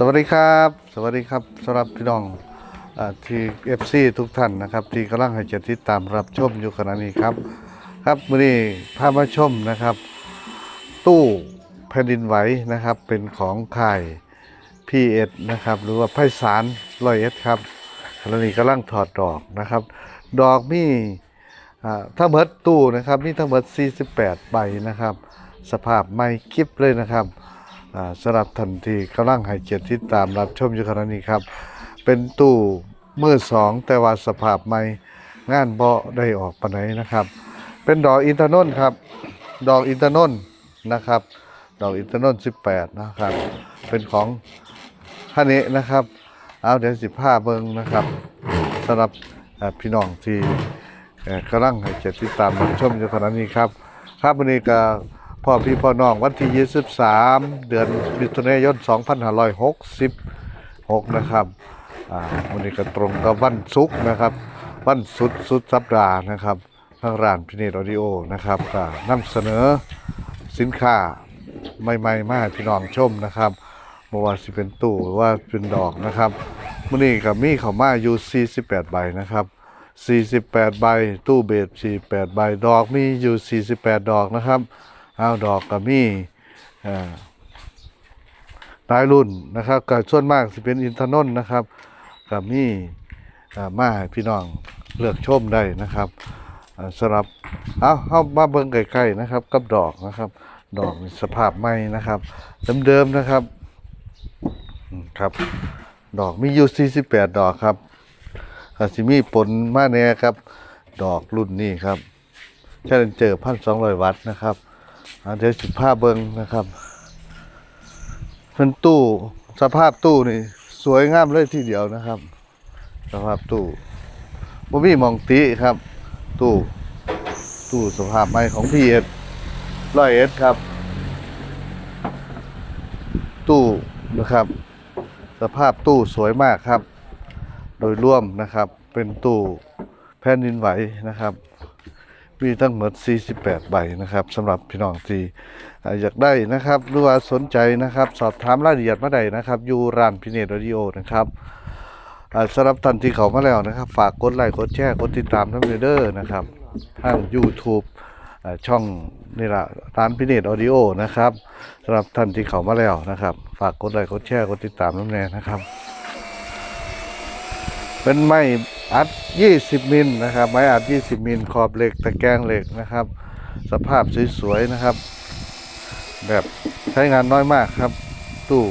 สวัสดีครับ สวัสดีครับสำหรับพี่น้องอที่เอฟซีทุกท่านนะครับ ที่กำลังให้เกียรติดตามรับชมอยู่ขณะนี้ครับ ครับวันนี้พามาชมนะครับ ตู้แผ่นดินไหวนะครับ เป็นของค่ายพีเอสนะครับ หรือว่าไพศาลร้อยเอ็ดครับขณะนี้กำลังถอดดอกนะครับ ดอกมีอ่าทั้งหมดตู้นะครับมีทั้งหมด48 ใบนะครับ สภาพไม่คลิปเลยนะครับ สำหรับทันทีกำลังให้เกียรติติดตามรับชมอยู่ขณะนี้ครับ เป็นตู้มือสองแต่ว่าสภาพไม่งานบ่ได้ออกปานไหนนะครับ เป็นดอกอินทนนท์ครับ ดอกอินทนนท์นะครับ ดอกอินทนนท์18 นะครับ เป็นของฮันนี้นะครับ เอาเดี๋ยวสิผ้าเบิงนะครับสำหรับพี่น้องที่เอ่อกำลังให้เกียรติติดตามรับชมอยู่ขณะนี้ครับ ครับวันนี้ก็ พ่อพี่พ่อน้องวันที่ 23 เดือนมิถุนายน 2566 นะครับอ่าวันนี้ก็ตรงกับวันศุกร์นะครับ วันสุดสุดสัปดาห์นะครับทางร้านพิเนตออดิโอนะครับก็นำเสนอสินค้าใหม่ๆมาให้พี่น้องชมนะครับบ่ว่าสิเป็นตู้ว่าเป็นดอกนะครับมื้อนี้ก็มีเข้ามาอยู่ 48 ใบนะครับ 48 ใบ ตู้เบส48 ใบ ดอกมีอยู่ 48 ดอกนะครับ เอาดอกก็มีเอ่อหลายรุ่นนะครับก็ส่วนมากสิเป็นอินทนนท์นะครับก็มีเอ่อมาพี่น้องเลือกชมได้นะครับสำหรับเอาเอามาเบิ่งใกล้ๆนะครับ กับดอกนะครับ ดอกสภาพใหม่นะครับเดิมๆนะครับครับ ดอกมีอยู่48 ดอกครับอาจสิมีผลมาแน่ครับ ดอกรุ่นนี้ครับแค่เจอพันสองร้อยวัตต์นะครับ เดี๋ยวสิบห้าเบิงนะครับเป็นตู้สภาพตู้นี่ สวยงามเลยทีเดียวนะครับ สภาพตู้บ่มีมองติครับ ตู้ ตู้สภาพใหม่ของพีเอสร้อยเอสครับ ตู้นะครับ สภาพตู้สวยมากครับ โดยร่วมนะครับ เป็นตู้แผ่นดินไหวนะครับ มีทั้งหมด 48 ใบนะครับสำหรับพี่น้องที่อยากได้นะครับหรือว่าสนใจนะครับ สอบถามรายละเอียดมาได้นะครับอยู่ร้านพิเนตอดิโอนะครับสำหรับท่านที่เขามาแล้วนะครับ ฝากกดไลค์กดแชร์กดติดตามทั้งเด้อนะครับทาง YouTube ช่องนี่ละร้านพิเนตออดิโอนะครับสำหรับท่านที่เขามาแล้วนะครับ ฝากกดไลค์กดแชร์กดติดตามน้ำแน่นะครับ เป็นไม้ อัด 20 มิลนะครับ ไม้อัด 20 มิล ขอบเหล็ก ตะแกรงเหล็กนะครับ สภาพสวยๆนะครับ แบบใช้งานน้อยมากครับ ตู้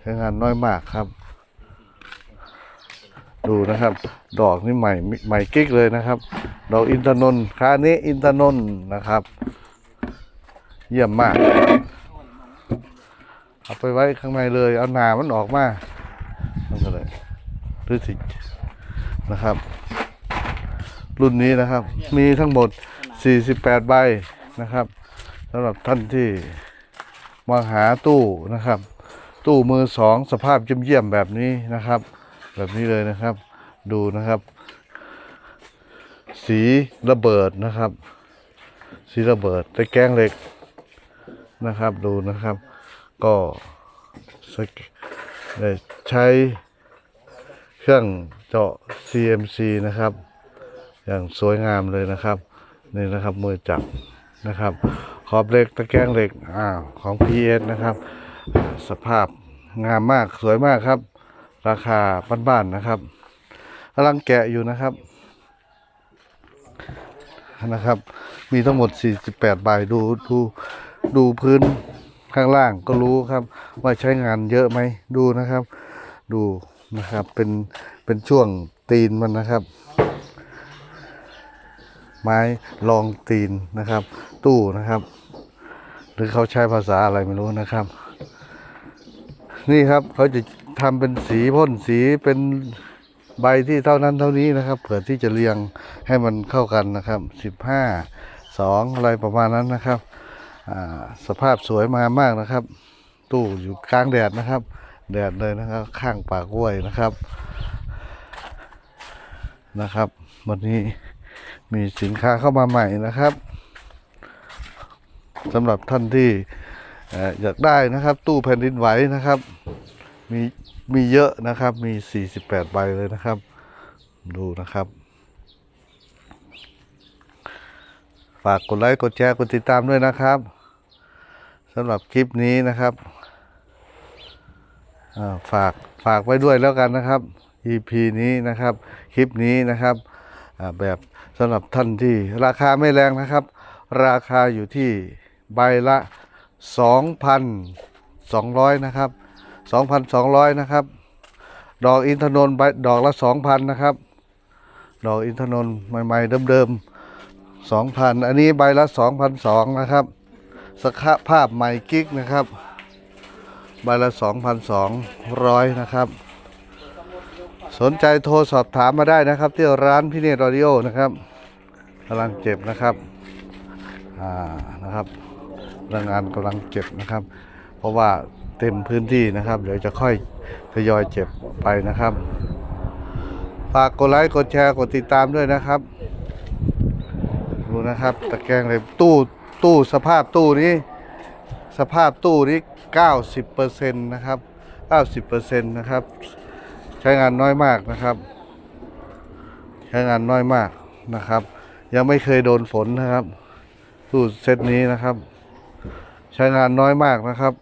ใช้งานน้อยมากครับ ดูนะครับ ดอกนี่ใหม่ใหม่กิ๊กเลยนะครับ ดอกอินทนนท์คานี้อินทนนท์นะครับ เยี่ยมมาก เอาไปไว้ข้างในเลย เอาหนามันออกมา หรือสินะครับ รุ่นนี้นะครับ มีทั้งหมด 48 ใบนะครับสำหรับท่านที่มองหาตู้นะครับ ตู้มือสองสภาพเยี่ยมๆแบบนี้นะครับ แบบนี้เลยนะครับ ดูนะครับ สีระเบิดนะครับ สีระเบิดตะแกรงเหล็กนะครับดูนะครับ ก็ใช้ เครื่องเจาะ CMC นะครับ อย่างสวยงามเลยนะครับ นี่นะครับมือจับนะครับขอบเหล็กตะแกรงเหล็กอ่าของ PS นะครับ สภาพงามมากสวยมากครับ ราคาบ้านๆนะครับกำลังแกะอยู่นะครับนะครับ มีทั้งหมด 48 ใบดูดูดูพื้นข้างล่างก็รู้ครับ ว่าใช้งานเยอะไหมดูนะครับ ดู นะครับ เป็นเป็นช่วงตีนมันนะครับ ไม้รองตีนนะครับ ตู้นะครับ หรือเขาใช้ภาษาอะไรไม่รู้นะครับ นี่ครับเขาจะทำเป็นสีพ่นสีเป็นใบที่เท่านั้นเท่านี้นะครับ เผื่อที่จะเรียงให้มันเข้ากันนะครับสิบห้าสองอะไรประมาณนั้นนะครับสภาพสวยมามากนะครับ ตู้อยู่กลางแดดนะครับ แดดเลยนะครับ ข้างป่ากล้วยนะครับนะครับ วันนี้มีสินค้าเข้ามาใหม่นะครับสำหรับท่านที่ออยากได้นะครับ ตู้แผ่นดินไหวนะครับ มีมีเยอะนะครับมี 48 ใบเลยนะครับ ดูนะครับ ฝากกดไลค์กดแชร์กดติดตามด้วยนะครับสำหรับคลิปนี้นะครับ ฝากฝากไว้ด้วยแล้วกันนะครับ EP นี้นะครับ คลิปนี้นะครับแบบสำหรับท่านที่ราคาไม่แรงนะครับ ราคาอยู่ที่ใบละ 2,200 นะครับ 2,200 นะครับ ดอกอินทนนท์ใบดอกละ 2,000 นะครับ ดอกอินทนนท์ใหม่ๆเดิมๆ 2,000 อันนี้ใบละ 2,200 นะครับสภาพใหม่กิ๊กนะครับ ใบละ 2,200 นะครับ สนใจโทรสอบถามมาได้นะครับ ที่ร้านพี่เนตรอดิโอนะครับกำลังเจ็บนะครับอ่านะครับพนักงานกำลังเจ็บนะครับ เพราะว่าเต็มพื้นที่นะครับ เดี๋ยวจะค่อยทยอยเจ็บไปนะครับฝากกดไลค์กดแชร์กดติดตามด้วยนะครับดูนะครับ ตะแกรงเลยตู้ตู้สภาพตู้นี้ สภาพตู้นี้ 90%นะครับ 90%นะครับ ใช้งานน้อยมากนะครับ ใช้งานน้อยมากนะครับ ยังไม่เคยโดนฝนนะครับ ตู้เซตนี้นะครับ ใช้งานน้อยมากนะครับ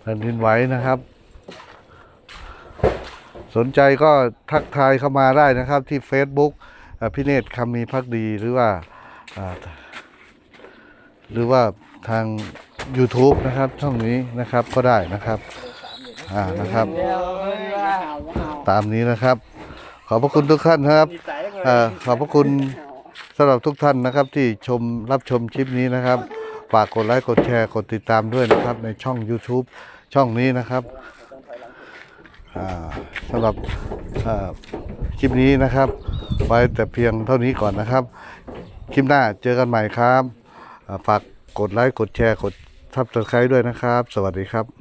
แผ่นดินไหวนะครับ สนใจก็ทักทายเข้ามาได้นะครับที่ Facebook พี่เนตคำมีพักดีหรือว่าอ่า หรือว่าทาง YouTube นะครับ ช่องนี้นะครับก็ได้นะครับ อ่านะครับ ตามนี้นะครับ ขอบพระคุณทุกท่านครับอ่อขอบพระคุณสำหรับทุกท่านนะครับ ที่ชมรับชมคลิปนี้นะครับฝากกดไลค์กดแชร์กดติดตามด้วยนะครับ ในช่อง YouTube ช่องนี้นะครับอ่าสำหรับอ่าคลิปนี้นะครับ ไว้แต่เพียงเท่านี้ก่อนนะครับ คลิปหน้าเจอกันใหม่ครับ ฝากกดไลค์ กดแชร์ กดทับสไครต์ด้วยนะครับ สวัสดีครับ